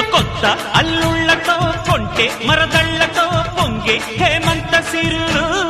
కొత్త అల్లుళ్ళతో కొంటే మరదళ్ళతో పొంగే హేమంత సిరులు.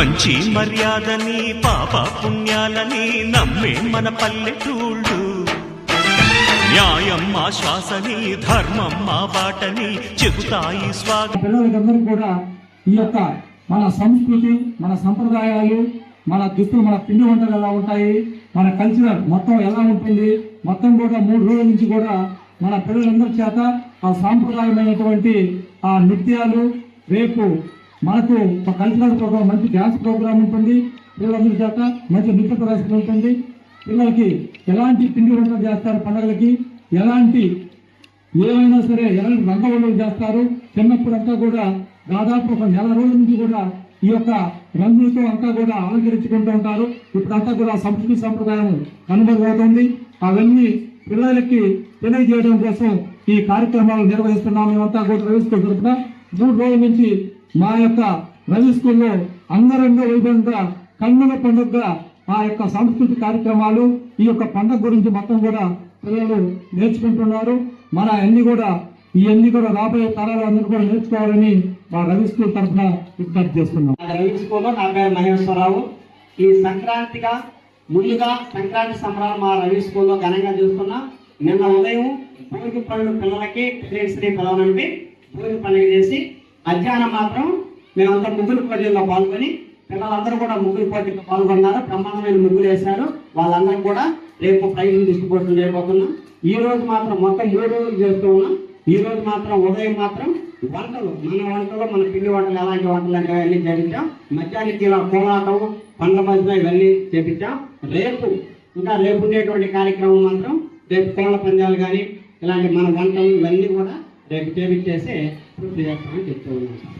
మంచి మర్యాదని పాప పుణ్యాలని నమ్మే మన పల్లెటూళ్ళు న్యాయం మా శ్వాసని ధర్మం మా బాటని చెబుతాయి స్వాగతం పిల్లలకందరూ కూడా ఈ యొక్క మన సంస్కృతి మన సంప్రదాయాలు మన దుస్తులు మన పిండి వంటలు ఎలా ఉంటాయి మన కల్చరల్ మొత్తం ఎలా ఉంటుంది మొత్తం కూడా మూడు రోజుల నుంచి కూడా మన పిల్లలందరి చేత ఆ సాంప్రదాయమైనటువంటి ఆ నృత్యాలు రేపు మనకు ఒక కల్చరల్ ప్రోగ్రామ్ మంచి డ్యాన్స్ ప్రోగ్రామ్ ఉంటుంది. పిల్లలందరి చేత మంచి నృత్య ప్రదర్శన ఉంటుంది. పిల్లలకి ఎలాంటి పిండి వంటలు చేస్తారు పండుగలకి? ఎలాంటి ఏమైనా సరే ఎలాంటి రంగవల్లులు చేస్తారు? చిన్నప్పుడు అంతా కూడా దాదాపు ఒక నెల రోజుల నుంచి కూడా ఈ యొక్క రంగులతో అంతా కూడా అలంకరించుకుంటూ ఉంటారు. ఇప్పుడంతా కూడా సంస్కృతి సంప్రదాయం కనుమరుగవుతుంది. అవన్నీ పిల్లలకి తెలియజేయడం కోసం ఈ కార్యక్రమాలు నిర్వహిస్తున్నాము మేమంతా కూడా రవి మూడు రోజుల నుంచి మా యొక్క రవి స్కూల్లో అంగరంగ వైభవంగా కన్నుల పండుగగా ఆ యొక్క సాంస్కృతిక కార్యక్రమాలు ఈ యొక్క పండుగ గురించి మొత్తం కూడా పిల్లలు నేర్చుకుంటున్నారు. మన అన్ని కూడా ఇవన్నీ కూడా రాబోయే తరాలు అందరూ కూడా నేర్చుకోవాలని మా రవి స్కూల్ తరఫున విజ్ఞప్తి చేస్తున్నాం. రవి స్కూల్లో నా పేరు మహేశ్వరరావు. ఈ సంక్రాంతిగా ముందుగా సంక్రాంతి సంబరాలు మా రవి స్కూల్లో ఘనంగా చూస్తున్నాం నిన్న ఉదయం భోగి పనులు పిల్లలకి పేరెంట్స్ని పిలవనండి భోగి పండుగ చేసి మధ్యాహ్నం మాత్రం మేమంతా ముగ్గురు పోటీల్లో పాల్గొని పిల్లలందరూ కూడా ముగ్గురు పోటీల్లో పాల్గొన్నారు. బ్రహ్మాండమైన ముగ్గులు వేశారు. వాళ్ళందరూ కూడా రేపు ప్రైజ్ డిస్ట్రిబ్యూషన్ చేయబోతున్నాం. ఈ రోజు మాత్రం మొత్తం ఏడు రోజులు చేస్తూ ఉన్నాం. ఈ రోజు మాత్రం ఉదయం మాత్రం వంటలు మన వంటలు మన పిండి వంటలు ఎలాంటి వంటలు అంటే అవన్నీ చేపించాం. మధ్యాహ్నానికి ఇలా కోలాటం పండ్ల మధ్య ఇవన్నీ చేపించాం. రేపు ఇంకా రేపు ఉండేటువంటి కార్యక్రమం మాత్రం రేపు కోళ్ళ పందాలు కానీ ఇలాంటి మన వంటలు ఇవన్నీ కూడా రేపు చేసి ఇప్పుడు చేస్తామని చెప్తూ